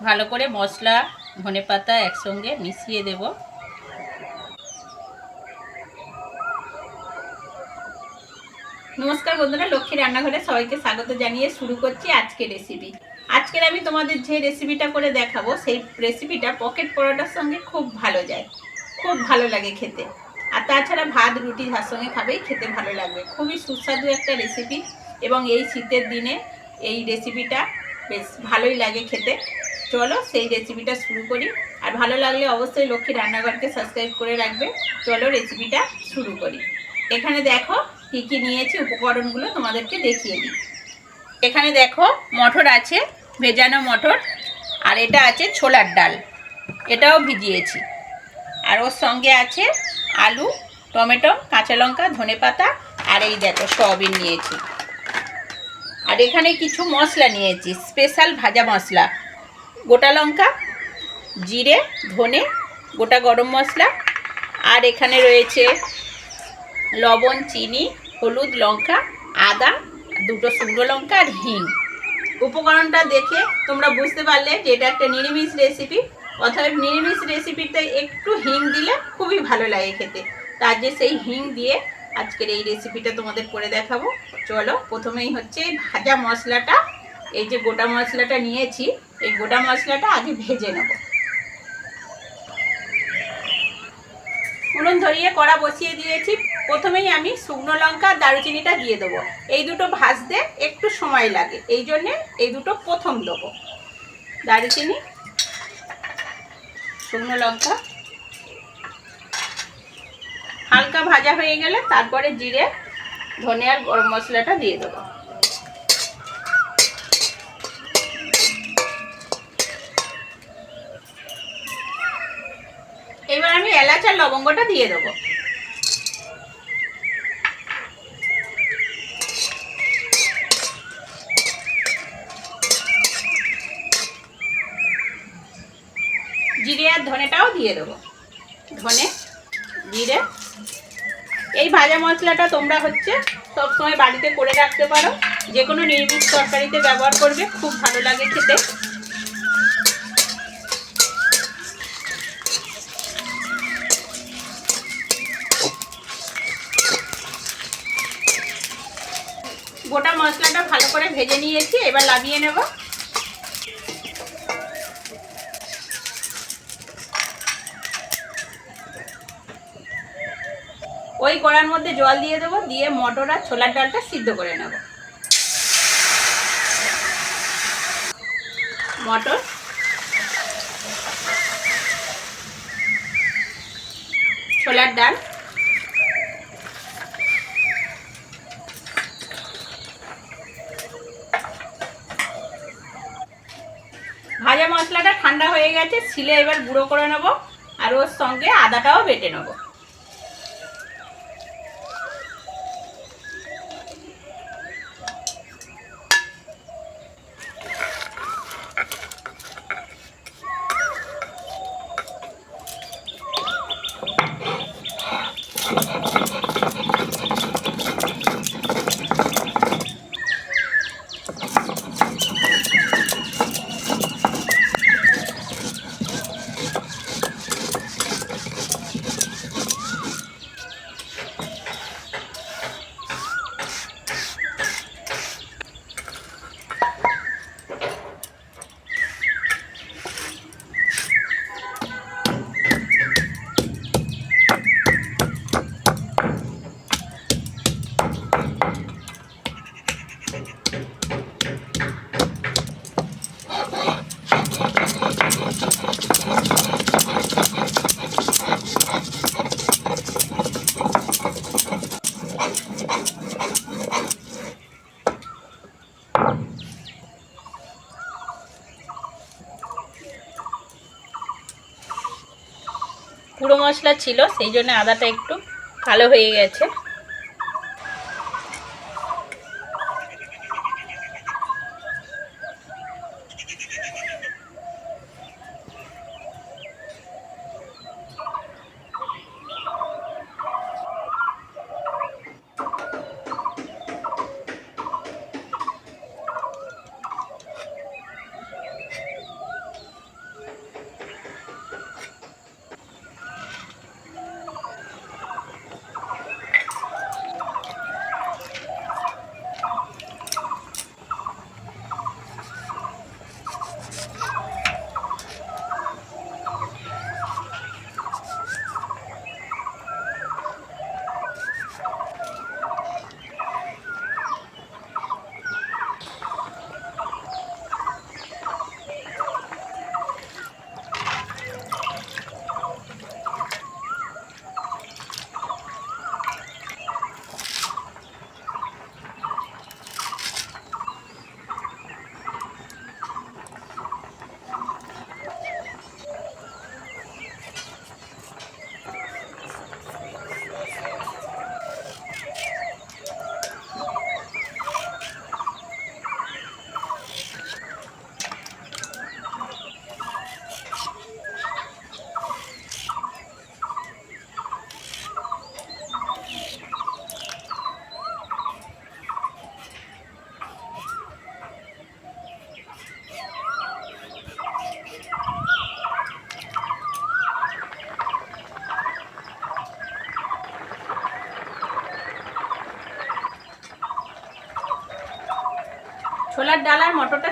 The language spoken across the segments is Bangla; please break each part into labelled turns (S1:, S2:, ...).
S1: ভালো করে মশলা, ধনে পাতা একসঙ্গে মিশিয়ে দেব। নমস্কার বন্ধুরা, লক্ষ্মী রান্নাঘরে সবাইকে স্বাগত জানিয়ে শুরু করছি আজকের রেসিপি আজকের আমি তোমাদের যে রেসিপিটা করে দেখাবো, সেই রেসিপিটা পকেট পরোটার সঙ্গে খুব ভালো যায়। খুব ভালো লাগে খেতে। আর তাছাড়া ভাত, রুটি যার সঙ্গে খাবেই খেতে ভালো লাগবে। খুবই সুস্বাদু একটা রেসিপি এবং এই শীতের দিনে এই রেসিপিটা বেশ ভালোই লাগে খেতে। চলো সেই রেসিপিটা শুরু করি। আর ভালো লাগলে অবশ্যই লক্ষ্মী রান্নাঘরকে সাবস্ক্রাইব করে রাখবে। চলো রেসিপিটা শুরু করি। এখানে দেখো কী কী নিয়েছি, উপকরণগুলো তোমাদেরকে দেখিয়ে দিই। এখানে দেখো মটর আছে, ভেজানো মটর, আর এটা আছে ছোলার ডাল। এটাও ভিজিয়েছি। আর ওর সঙ্গে আছে আলু, টমেটো, কাঁচা লঙ্কা, ধনে পাতা, আর এই দেখো সয়াবিন নিয়েছি। আর এখানে কিছু মশলা নিয়েছি, স্পেশাল ভাজা মশলা। গোটা লঙ্কা, জিরে, ধনে, গোটা গরম মশলা, আর এখানে রয়েছে লবণ, চিনি, হলুদ, লঙ্কা, আদা, দুটো শুকনো লঙ্কা আর হিং। উপকরণটা দেখে তোমরা বুঝতে পারলে যে এটা একটা নিরামিষ রেসিপি অথবা নিরামিষ রেসিপিতে একটু হিং দিলে খুবই ভালো লাগে খেতে। তার যে সেই হিং দিয়ে আজকের এই রেসিপিটা তোমাদের করে দেখাবো। চলো, প্রথমেই হচ্ছে ভাজা মশলাটা এই যে গোটা মশলাটা নিয়েছি, এই গোটা মশলাটা আগে ভেজে নেব। উনুন ধরিয়ে কড়া বসিয়ে দিয়েছি। প্রথমেই আমি শুকনো লঙ্কা আর দারুচিনিটা দিয়ে দেবো। এই দুটো ভাজতে একটু সময় লাগে, এই জন্যে এই দুটো প্রথম দেবো। দারুচিনি, শুকনো লঙ্কা, হালকা ভাজা হয়ে গেলে তারপরে জিরে, ধনে আর গরম মশলাটা দিয়ে দেবো। এবার আমি এলাচ আর লবঙ্গটা দিয়ে দেবো। জিরে আর ধনেটাও দিয়ে দেবো। ধনে, জিরে। এই ভাজা মশলাটা তোমরা হচ্ছে সবসময় বাড়িতে করে রাখতে পারো। যে কোনো নিরামিষ তরকারিতে ব্যবহার করবে, খুব ভালো লাগে খেতে। গোটা মশলাটা ভালো করে ভেজে নিয়েছি, এবার লাভিয়ে নেব। ওই কড়ার মধ্যে জল দিয়ে দেবো, দিয়ে মটর আর ছোলার ডালটা সিদ্ধ করে নেব। মটর। ছোলার ডাল ভাজা মশলাটা ঠান্ডা হয়ে গেছে ছিলে এবার গুঁড়ো করে নেব আর ওর সঙ্গে আদাটাও বেটে নেব। পুরো মশলা ছিল সেই জন্য আদাটা একটু কালো হয়ে গেছে।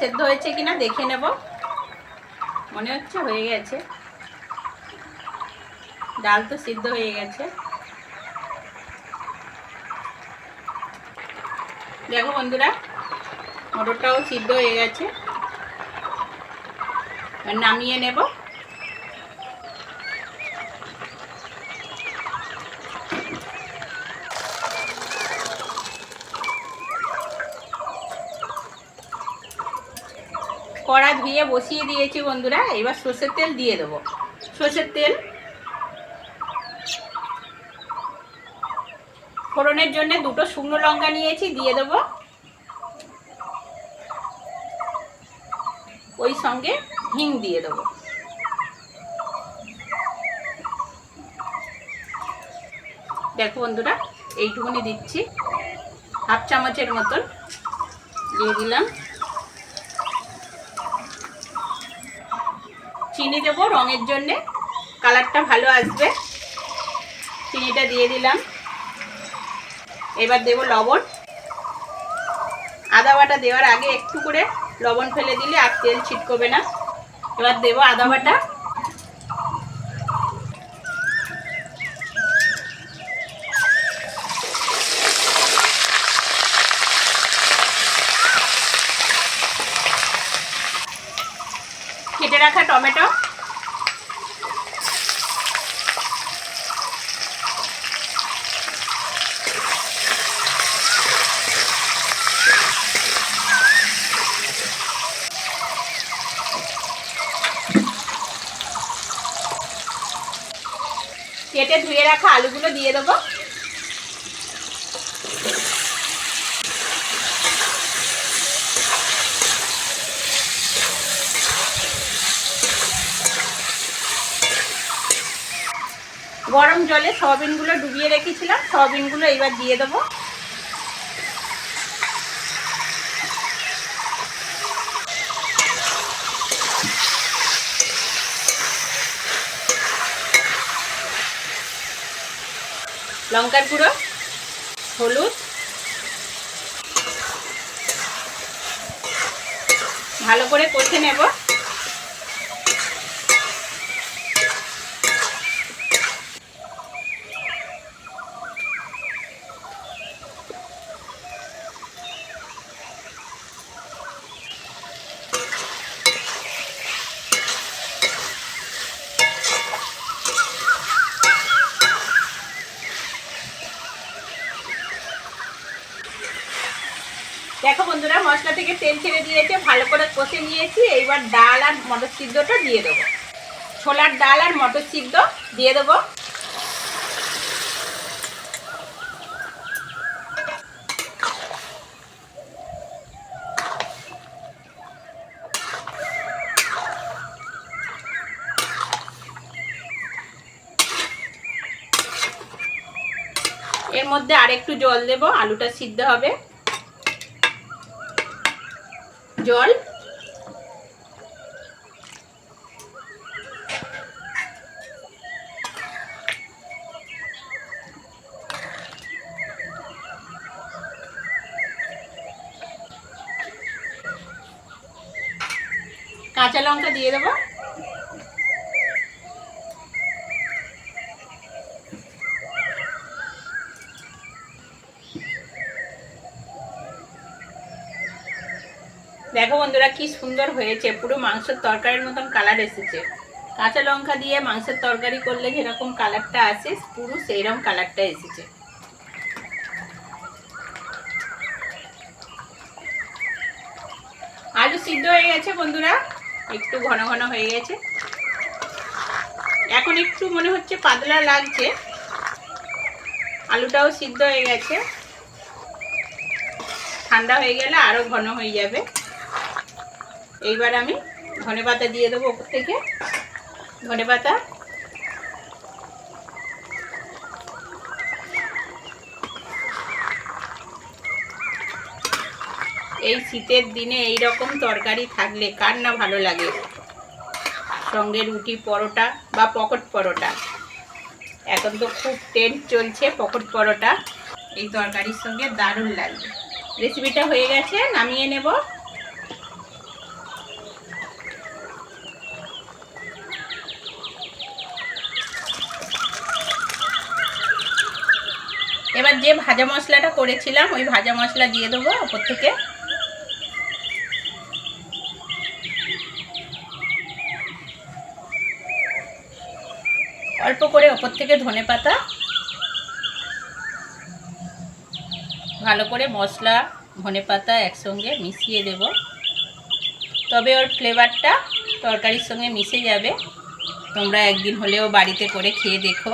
S1: সেদ্ধ হয়েছে কিনা দেখে নেব। মনে হচ্ছে হয়ে গেছে। ডাল তো সিদ্ধ হয়ে গেছে। দেখো বন্ধুরা, মটরটাও সিদ্ধ হয়ে গেছে। নামিয়ে নেব। কড়া ধুয়ে বসিয়ে দিয়েছি বন্ধুরা, এবার সর্ষের তেল দিয়ে দেবো। সর্ষের তেল ফোড়নের জন্য দুটো শুকনো লঙ্কা নিয়েছি, দিয়ে দেবো। ওই সঙ্গে হিং দিয়ে দেবো। দেখো বন্ধুরা, এইটুকুনি দিচ্ছি। হাফ চামচের মতন দিয়ে দিলাম। চিনি দেবো রঙের জন্যে। কালারটা ভালো আসবে। চিনিটা দিয়ে দিলাম। এবার দেব লবণ। আদা বাটা দেওয়ার আগে একটু করে লবণ ফেলে দিলে আর তেল ছিটকবে না। এবার দেবো আদা বাটা। কেটে রাখা টমেটো। কেটে ধুয়ে রাখা আলুগুলো দিয়ে দেবো। গরম জলে সয়াবিনগুলো ডুবিয়ে রেখেছিলাম, সয়াবিনগুলো এবার দিয়ে দেবো। লঙ্কার গুঁড়ো, হলুদ, ভালো করে কষে নেব দেখো বন্ধুরা মশলা থেকে তেল ছেড়ে দিয়েছে, ভালো করে কষে নিয়েছি, এইবার ডাল আর মটর সিদ্ধটা দিয়ে দেবো। ছোলার ডাল আর মটর সিদ্ধ দিয়ে দেবো। এর মধ্যে আরেকটু জল দেব, আলুটা সিদ্ধ হবে। জল। কাঁচা লঙ্কা দিয়ে দেবো। দেখো বন্ধুরা, কি সুন্দর হয়েছে। পুরো মাংসের তরকারির মতন কালার এসেছে। কাঁচা লঙ্কা দিয়ে মাংসের তরকারি করলে যেরকম কালারটা আসে, পুরো সেইরকম কালারটা এসেছে। আলু সিদ্ধ হয়ে গেছে বন্ধুরা। একটু ঘন ঘন হয়ে গেছে। এখন একটু মনে হচ্ছে পাতলা লাগছে। আলুটাও সিদ্ধ হয়ে গেছে। ঠান্ডা হয়ে গেলে আরও ঘন হয়ে যাবে। এইবার আমি ধনে পাতা দিয়ে দেবো ওপর থেকে। ধনে পাতা। এই শীতের দিনে এই রকম তরকারি থাকলে কার না ভালো লাগে? সঙ্গে রুটি পরোটা বা পকট পরোটা। এখন তো খুব ট্রেন্ড চলছে পকট পরোটা। এই তরকারির সঙ্গে দারুণ লাগবে। রেসিপিটা হয়ে গেছে, নামিয়ে নেব এবার যে ভাজা মশলাটা করেছিলাম, ওই ভাজা মশলা দিয়ে দেবো ওপর থেকে। অল্প করে ওপর থেকে ধনে পাতা। ভালো করে মশলা, ধনে পাতা একসঙ্গে মিশিয়ে দেব। তবে ওর ফ্লেভারটা তরকারির সঙ্গে মিশে যাবে। তোমরা একদিন হলেও বাড়িতে করে খেয়ে দেখো।